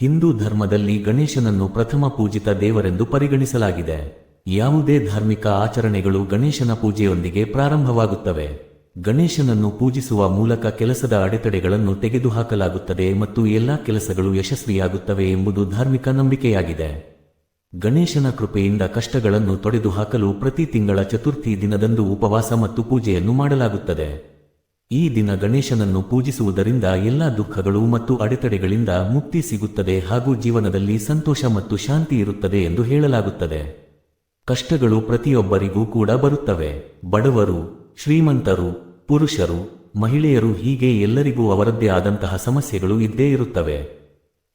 ಹಿಂದೂ ಧರ್ಮದಲ್ಲಿ ಗಣೇಶನನ್ನು ಪ್ರಥಮ ಪೂಜಿತ ದೇವರೆಂದು ಪರಿಗಣಿಸಲಾಗಿದೆ. ಯಾವುದೇ ಧಾರ್ಮಿಕ ಆಚರಣೆಗಳು ಗಣೇಶನ ಪೂಜೆಯೊಂದಿಗೆ ಪ್ರಾರಂಭವಾಗುತ್ತವೆ. ಗಣೇಶನನ್ನು ಪೂಜಿಸುವ ಮೂಲಕ ಕೆಲಸದ ಅಡೆತಡೆಗಳನ್ನು ತೆಗೆದುಹಾಕಲಾಗುತ್ತದೆ ಮತ್ತು ಎಲ್ಲಾ ಕೆಲಸಗಳು ಯಶಸ್ವಿಯಾಗುತ್ತವೆ ಎಂಬುದು ಧಾರ್ಮಿಕ ನಂಬಿಕೆಯಾಗಿದೆ. ಗಣೇಶನ ಕೃಪೆಯಿಂದ ಕಷ್ಟಗಳನ್ನು ತೊಡೆದುಹಾಕಲು ಪ್ರತಿ ತಿಂಗಳ ಚತುರ್ಥಿ ದಿನದಂದು ಉಪವಾಸ ಮತ್ತು ಪೂಜೆಯನ್ನು ಮಾಡಲಾಗುತ್ತದೆ. ಈ ದಿನ ಗಣೇಶನನ್ನು ಪೂಜಿಸುವುದರಿಂದ ಎಲ್ಲ ದುಃಖಗಳು ಮತ್ತು ಅಡೆತಡೆಗಳಿಂದ ಮುಕ್ತಿ ಸಿಗುತ್ತದೆ ಹಾಗೂ ಜೀವನದಲ್ಲಿ ಸಂತೋಷ ಮತ್ತು ಶಾಂತಿ ಇರುತ್ತದೆ ಎಂದು ಹೇಳಲಾಗುತ್ತದೆ. ಕಷ್ಟಗಳು ಪ್ರತಿಯೊಬ್ಬರಿಗೂ ಕೂಡ ಬರುತ್ತವೆ. ಬಡವರು, ಶ್ರೀಮಂತರು, ಪುರುಷರು, ಮಹಿಳೆಯರು ಹೀಗೆ ಎಲ್ಲರಿಗೂ ಅವರದ್ದೇ ಆದಂತಹ ಸಮಸ್ಯೆಗಳು ಇದ್ದೇ ಇರುತ್ತವೆ.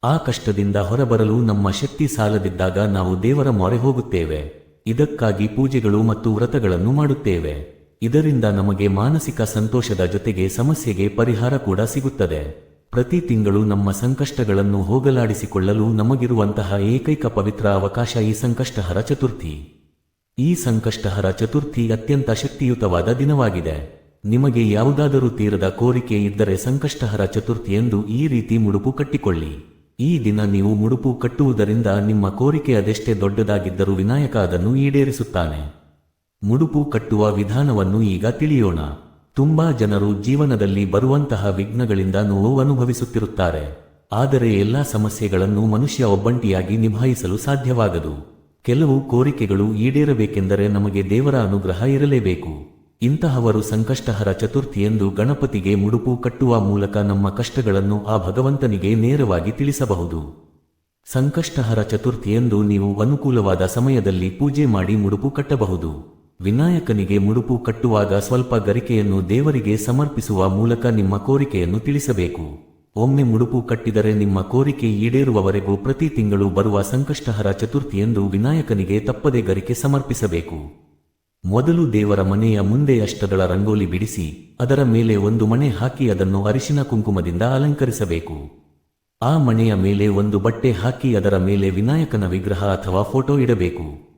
ಆ ಕಷ್ಟದಿಂದ ಹೊರಬರಲು ನಮ್ಮ ಶಕ್ತಿ ಸಾಲದಿದ್ದಾಗ ನಾವು ದೇವರ ಮೊರೆ ಹೋಗುತ್ತೇವೆ. ಇದಕ್ಕಾಗಿ ಪೂಜೆಗಳು ಮತ್ತು ವ್ರತಗಳನ್ನು ಮಾಡುತ್ತೇವೆ. ಇದರಿಂದ ನಮಗೆ ಮಾನಸಿಕ ಸಂತೋಷದ ಜೊತೆಗೆ ಸಮಸ್ಯೆಗೆ ಪರಿಹಾರ ಕೂಡ ಸಿಗುತ್ತದೆ. ಪ್ರತಿ ತಿಂಗಳು ನಮ್ಮ ಸಂಕಷ್ಟಗಳನ್ನು ಹೋಗಲಾಡಿಸಿಕೊಳ್ಳಲು ನಮಗಿರುವಂತಹ ಏಕೈಕ ಪವಿತ್ರ ಅವಕಾಶ ಈ ಸಂಕಷ್ಟಹರ ಚತುರ್ಥಿ. ಈ ಸಂಕಷ್ಟಹರ ಚತುರ್ಥಿ ಅತ್ಯಂತ ಶಕ್ತಿಯುತವಾದ ದಿನವಾಗಿದೆ. ನಿಮಗೆ ಯಾವುದಾದರೂ ತೀರದ ಕೋರಿಕೆ ಇದ್ದರೆ ಸಂಕಷ್ಟಹರ ಚತುರ್ಥಿ ಎಂದು ಈ ರೀತಿ ಮುಡುಪು ಕಟ್ಟಿಕೊಳ್ಳಿ. ಈ ದಿನ ನೀವು ಮುಡುಪು ಕಟ್ಟುವುದರಿಂದ ನಿಮ್ಮ ಕೋರಿಕೆ ಅದೆಷ್ಟೇ ದೊಡ್ಡದಾಗಿದ್ದರೂ ವಿನಾಯಕ ಅದನ್ನು ಈಡೇರಿಸುತ್ತಾನೆ. ಮುಡುಪು ಕಟ್ಟುವ ವಿಧಾನವನ್ನು ಈಗ ತಿಳಿಯೋಣ. ತುಂಬಾ ಜನರು ಜೀವನದಲ್ಲಿ ಬರುವಂತಹ ವಿಘ್ನಗಳಿಂದ ನೋವು ಅನುಭವಿಸುತ್ತಿರುತ್ತಾರೆ. ಆದರೆ ಎಲ್ಲಾ ಸಮಸ್ಯೆಗಳನ್ನು ಮನುಷ್ಯ ಒಬ್ಬಂಟಿಯಾಗಿ ನಿಭಾಯಿಸಲು ಸಾಧ್ಯವಾಗದು. ಕೆಲವು ಕೋರಿಕೆಗಳು ಈಡೇರಬೇಕೆಂದರೆ ನಮಗೆ ದೇವರ ಅನುಗ್ರಹ ಇರಲೇಬೇಕು. ಇಂತಹವರು ಸಂಕಷ್ಟಹರ ಚತುರ್ಥಿಯೆಂದು ಗಣಪತಿಗೆ ಮುಡುಪು ಕಟ್ಟುವ ಮೂಲಕ ನಮ್ಮ ಕಷ್ಟಗಳನ್ನು ಆ ಭಗವಂತನಿಗೆ ನೇರವಾಗಿ ತಿಳಿಸಬಹುದು. ಸಂಕಷ್ಟಹರ ಚತುರ್ಥಿಯೆಂದು ನೀವು ಅನುಕೂಲವಾದ ಸಮಯದಲ್ಲಿ ಪೂಜೆ ಮಾಡಿ ಮುಡುಪು ಕಟ್ಟಬಹುದು. ವಿನಾಯಕನಿಗೆ ಮುಡುಪು ಕಟ್ಟುವಾಗ ಸ್ವಲ್ಪ ಗರಿಕೆಯನ್ನು ದೇವರಿಗೆ ಸಮರ್ಪಿಸುವ ಮೂಲಕ ನಿಮ್ಮ ಕೋರಿಕೆಯನ್ನು ತಿಳಿಸಬೇಕು. ಒಮ್ಮೆ ಮುಡುಪು ಕಟ್ಟಿದರೆ ನಿಮ್ಮ ಕೋರಿಕೆ ಈಡೇರುವವರೆಗೂ ಪ್ರತಿ ತಿಂಗಳು ಬರುವ ಸಂಕಷ್ಟಹರ ಚತುರ್ಥಿಯೆಂದು ವಿನಾಯಕನಿಗೆ ತಪ್ಪದೆ ಗರಿಕೆ ಸಮರ್ಪಿಸಬೇಕು. ಮೊದಲು ದೇವರ ಮನೆಯ ಮುಂದೆ ಅಷ್ಟದಳ ರಂಗೋಲಿ ಬಿಡಿಸಿ, ಅದರ ಮೇಲೆ ಒಂದು ಮಣೆ ಹಾಕಿ ಅದನ್ನು ಅರಿಶಿನ ಕುಂಕುಮದಿಂದ ಅಲಂಕರಿಸಬೇಕು. ಆ ಮಣೆಯ ಮೇಲೆ ಒಂದು ಬಟ್ಟೆ ಹಾಕಿ ಅದರ ಮೇಲೆ ವಿನಾಯಕನ ವಿಗ್ರಹ ಅಥವಾ ಫೋಟೋ ಇಡಬೇಕು.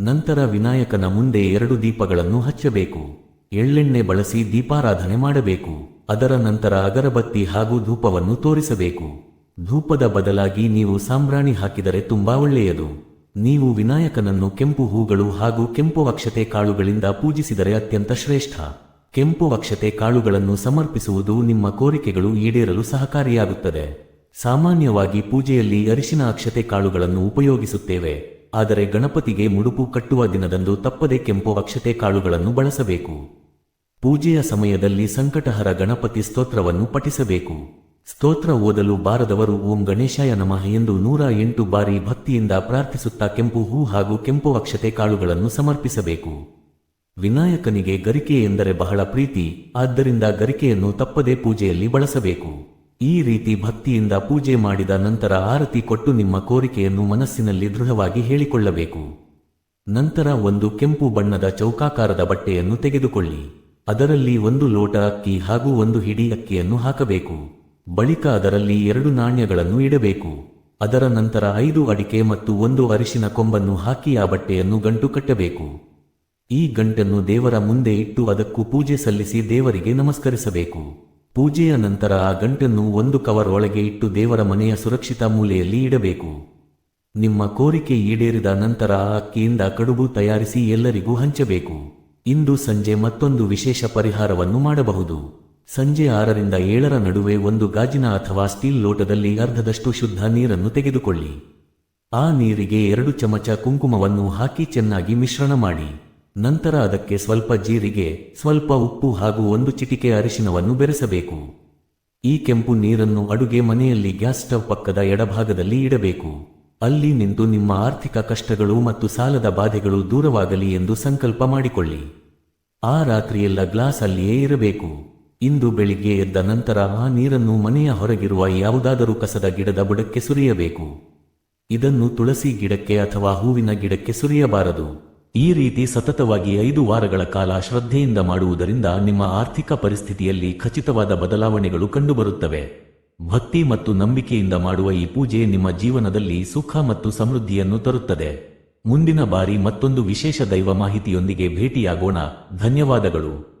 ನಂತರ ವಿನಾಯಕನ ಮುಂದೆ ಎರಡು ದೀಪಗಳನ್ನು ಹಚ್ಚಬೇಕು. ಎಳ್ಳೆಣ್ಣೆ ಬಳಸಿ ದೀಪಾರಾಧನೆ ಮಾಡಬೇಕು. ಅದರ ನಂತರ ಅಗರಬತ್ತಿ ಹಾಗೂ ಧೂಪವನ್ನು ತೋರಿಸಬೇಕು. ಧೂಪದ ಬದಲಾಗಿ ನೀವು ಸಾಂಬ್ರಾಣಿ ಹಾಕಿದರೆ ತುಂಬಾ ಒಳ್ಳೆಯದು. ನೀವು ವಿನಾಯಕನನ್ನು ಕೆಂಪು ಹೂಗಳು ಹಾಗೂ ಕೆಂಪು ವಕ್ಷತೆ ಕಾಳುಗಳಿಂದ ಪೂಜಿಸಿದರೆ ಅತ್ಯಂತ ಶ್ರೇಷ್ಠ. ಕೆಂಪು ವಕ್ಷತೆ ಕಾಳುಗಳನ್ನು ಸಮರ್ಪಿಸುವುದು ನಿಮ್ಮ ಕೋರಿಕೆಗಳು ಈಡೇರಲು ಸಹಕಾರಿಯಾಗುತ್ತದೆ. ಸಾಮಾನ್ಯವಾಗಿ ಪೂಜೆಯಲ್ಲಿ ಅರಿಶಿನ ಅಕ್ಷತೆ ಕಾಳುಗಳನ್ನು ಉಪಯೋಗಿಸುತ್ತೇವೆ. ಆದರೆ ಗಣಪತಿಗೆ ಮುಡುಪು ಕಟ್ಟುವ ದಿನದಂದು ತಪ್ಪದೆ ಕೆಂಪು ಅಕ್ಷತೆ ಕಾಳುಗಳನ್ನು ಬಳಸಬೇಕು. ಪೂಜೆಯ ಸಮಯದಲ್ಲಿ ಸಂಕಟಹರ ಗಣಪತಿ ಸ್ತೋತ್ರವನ್ನು ಪಠಿಸಬೇಕು. ಸ್ತೋತ್ರ ಓದಲು ಬಾರದವರು ಓಂ ಗಣೇಶಾಯ ನಮಃ ಎಂದು ನೂರ ಎಂಟು ಬಾರಿ ಭಕ್ತಿಯಿಂದ ಪ್ರಾರ್ಥಿಸುತ್ತಾ ಕೆಂಪು ಹೂ ಹಾಗೂ ಕೆಂಪು ಅಕ್ಷತೆ ಕಾಳುಗಳನ್ನು ಸಮರ್ಪಿಸಬೇಕು. ವಿನಾಯಕನಿಗೆ ಗರಿಕೆ ಎಂದರೆ ಬಹಳ ಪ್ರೀತಿ, ಆದ್ದರಿಂದ ಗರಿಕೆಯನ್ನು ತಪ್ಪದೇ ಪೂಜೆಯಲ್ಲಿ ಬಳಸಬೇಕು. ಈ ರೀತಿ ಭಕ್ತಿಯಿಂದ ಪೂಜೆ ಮಾಡಿದ ನಂತರ ಆರತಿ ಕೊಟ್ಟು ನಿಮ್ಮ ಕೋರಿಕೆಯನ್ನು ಮನಸ್ಸಿನಲ್ಲಿ ದೃಢವಾಗಿ ಹೇಳಿಕೊಳ್ಳಬೇಕು. ನಂತರ ಒಂದು ಕೆಂಪು ಬಣ್ಣದ ಚೌಕಾಕಾರದ ಬಟ್ಟೆಯನ್ನು ತೆಗೆದುಕೊಳ್ಳಿ. ಅದರಲ್ಲಿ ಒಂದು ಲೋಟ ಅಕ್ಕಿ ಹಾಗೂ ಒಂದು ಹಿಡಿ ಅಕ್ಕಿಯನ್ನು ಹಾಕಬೇಕು. ಬಳಿಕ ಅದರಲ್ಲಿ ಎರಡು ನಾಣ್ಯಗಳನ್ನು ಇಡಬೇಕು. ಅದರ ನಂತರ ಐದು ಅಡಿಕೆ ಮತ್ತು ಒಂದು ಅರಿಶಿನ ಕೊಂಬನ್ನು ಹಾಕಿ ಆ ಬಟ್ಟೆಯನ್ನು ಗಂಟು ಕಟ್ಟಬೇಕು. ಈ ಗಂಟನ್ನು ದೇವರ ಮುಂದೆ ಇಟ್ಟು ಅದಕ್ಕೂ ಪೂಜೆ ಸಲ್ಲಿಸಿ ದೇವರಿಗೆ ನಮಸ್ಕರಿಸಬೇಕು. ಪೂಜೆಯ ನಂತರ ಆ ಗಂಟನ್ನು ಒಂದು ಕವರ್ ಒಳಗೆ ಇಟ್ಟು ದೇವರ ಮನೆಯ ಸುರಕ್ಷಿತ ಮೂಲೆಯಲ್ಲಿ ಇಡಬೇಕು. ನಿಮ್ಮ ಕೋರಿಕೆ ಈಡೇರಿದ ನಂತರ ಅಕ್ಕಿಯಿಂದ ಕಡುಬು ತಯಾರಿಸಿ ಎಲ್ಲರಿಗೂ ಹಂಚಬೇಕು. ಇಂದು ಸಂಜೆ ಮತ್ತೊಂದು ವಿಶೇಷ ಪರಿಹಾರವನ್ನು ಮಾಡಬಹುದು. ಸಂಜೆ ಆರರಿಂದ ಏಳರ ನಡುವೆ ಒಂದು ಗಾಜಿನ ಅಥವಾ ಸ್ಟೀಲ್ ಲೋಟದಲ್ಲಿ ಅರ್ಧದಷ್ಟು ಶುದ್ಧ ನೀರನ್ನು ತೆಗೆದುಕೊಳ್ಳಿ. ಆ ನೀರಿಗೆ ಎರಡು ಚಮಚ ಕುಂಕುಮವನ್ನು ಹಾಕಿ ಚೆನ್ನಾಗಿ ಮಿಶ್ರಣ ಮಾಡಿ. ನಂತರ ಅದಕ್ಕೆ ಸ್ವಲ್ಪ ಜೀರಿಗೆ, ಸ್ವಲ್ಪ ಉಪ್ಪು ಹಾಗೂ ಒಂದು ಚಿಟಿಕೆ ಅರಿಶಿನವನ್ನು ಬೆರೆಸಬೇಕು. ಈ ಕೆಂಪು ನೀರನ್ನು ಅಡುಗೆ ಮನೆಯಲ್ಲಿ ಗ್ಯಾಸ್ ಸ್ಟವ್ ಪಕ್ಕದ ಎಡಭಾಗದಲ್ಲಿ ಇಡಬೇಕು. ಅಲ್ಲಿ ನಿಂತು ನಿಮ್ಮ ಆರ್ಥಿಕ ಕಷ್ಟಗಳು ಮತ್ತು ಸಾಲದ ಬಾಧೆಗಳು ದೂರವಾಗಲಿ ಎಂದು ಸಂಕಲ್ಪ ಮಾಡಿಕೊಳ್ಳಿ. ಆ ರಾತ್ರಿಯೆಲ್ಲ ಗ್ಲಾಸ್ ಅಲ್ಲಿಯೇ ಇರಬೇಕು. ಇಂದು ಬೆಳಿಗ್ಗೆ ಎದ್ದ ನಂತರ ಆ ನೀರನ್ನು ಮನೆಯ ಹೊರಗಿರುವ ಯಾವುದಾದರೂ ಕಸದ ಗಿಡದ ಬುಡಕ್ಕೆ ಸುರಿಯಬೇಕು. ಇದನ್ನು ತುಳಸಿ ಗಿಡಕ್ಕೆ ಅಥವಾ ಹೂವಿನ ಗಿಡಕ್ಕೆ ಸುರಿಯಬಾರದು. ಈ ರೀತಿ ಸತತವಾಗಿ ಐದು ವಾರಗಳ ಕಾಲ ಶ್ರದ್ಧೆಯಿಂದ ಮಾಡುವುದರಿಂದ ನಿಮ್ಮ ಆರ್ಥಿಕ ಪರಿಸ್ಥಿತಿಯಲ್ಲಿ ಖಚಿತವಾದ ಬದಲಾವಣೆಗಳು ಕಂಡುಬರುತ್ತವೆ. ಭಕ್ತಿ ಮತ್ತು ನಂಬಿಕೆಯಿಂದ ಮಾಡುವ ಈ ಪೂಜೆ ನಿಮ್ಮ ಜೀವನದಲ್ಲಿ ಸುಖ ಮತ್ತು ಸಮೃದ್ಧಿಯನ್ನು ತರುತ್ತದೆ. ಮುಂದಿನ ಬಾರಿ ಮತ್ತೊಂದು ವಿಶೇಷ ದೈವ ಮಾಹಿತಿಯೊಂದಿಗೆ ಭೇಟಿಯಾಗೋಣ. ಧನ್ಯವಾದಗಳು.